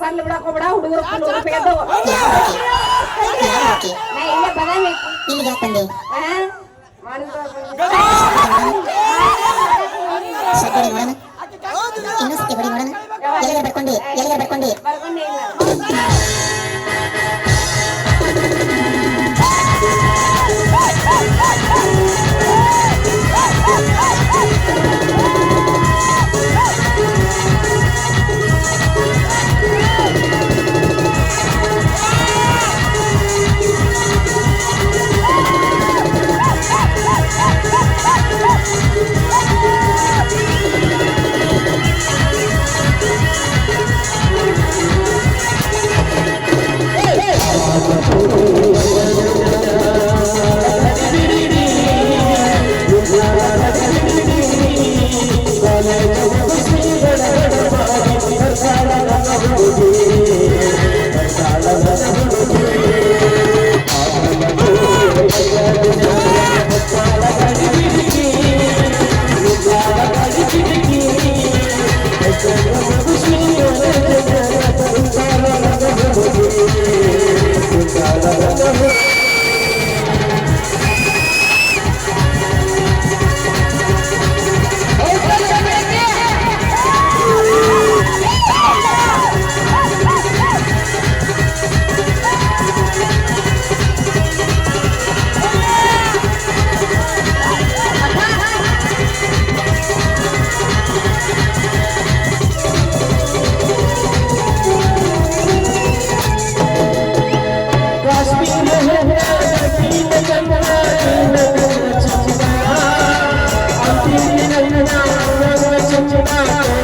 ಸಣ್ಣ ಬಿಡಕ್ ಹೋಗ್ಬೇಡ ಹುಡುಗರು ಇಲ್ಲೇ ಬದಾಮಿ ಇಲ್ಲಿಗೆ ಯಾಕೆ না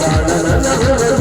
la la la la